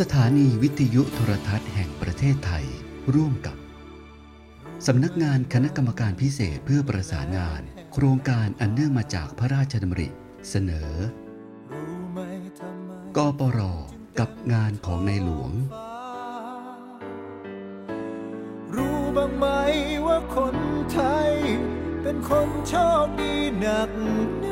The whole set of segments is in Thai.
สถานีวิทยุโทรทัศน์แห่งประเทศไทย ร่วมกับ สำนักงานคณะกรรมการพิเศษเพื่อประสานงาน โครงการอันเนื่องมาจากพระราชดำริ เสนอกปรกับงานของในหลวง รู้บ้างไหมว่าคนไทย เป็นคนโชคดีหนักหนา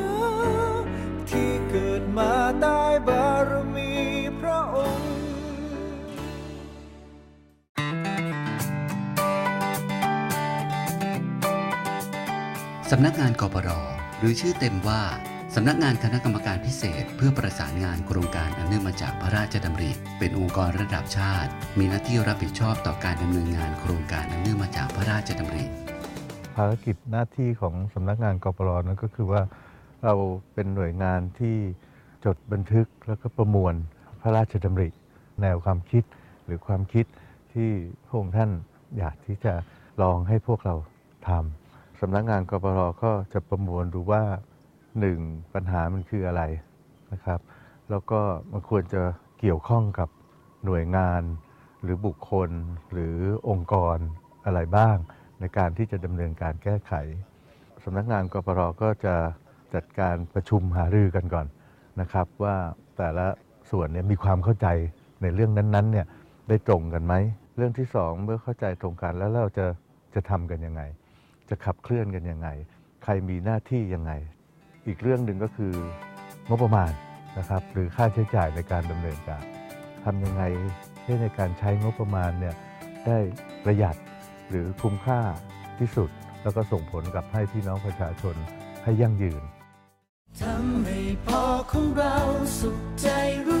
สำนักงานกปรหรือชื่อเต็มว่า สำนักงานคณะกรรมการพิเศษ เพื่อประสานงานโครงการอันเนื่องมาจากพระราชดำริ เป็นองค์กรระดับชาติ มีหน้าที่รับผิดชอบต่อการดำเนินงานโครงการอันเนื่องมาจากพระราชดำริ ภารกิจหน้าที่ของสำนักงานกปรนั้นก็คือว่าเราเป็นหน่วยงานที่จดบันทึกแล้วก็ประมวลพระราชดำริ แนวความคิดหรือความคิดที่พระองค์ท่านอยากที่จะลองให้พวกเราทำ สำนักงานกปรก็จะประมวลดูว่าหนึ่งปัญหามันคืออะไรนะครับ แล้วก็มันควรจะเกี่ยวข้องกับหน่วยงาน หรือบุคคลหรือองค์กรอะไรบ้าง ในการที่จะดำเนินการแก้ไขสำนักงานกปรก็จะจัดการประชุมหารือกันก่อนนะครับ ว่าแต่ละส่วนเนี่ยมีความเข้าใจในเรื่องนั้นๆเนี่ยได้ตรงกันไหม เรื่องที่สองเมื่อเข้าใจตรงกันแล้วเราจะจะทำกันยังไง จะขับเคลื่อนกันยังไง ใครมีหน้าที่ยังไง อีกเรื่องหนึ่งก็คืองบประมาณนะครับหรือค่าใช้จ่ายในการดำเนินการทำยังไงให้ในการใช้งบประมาณเนี่ยได้ประหยัดหรือคุ้มค่าที่สุด แล้วก็ส่งผลกับให้พี่น้องประชาชนให้ยั่งยืนทำให้พอของเราสุขใจรู้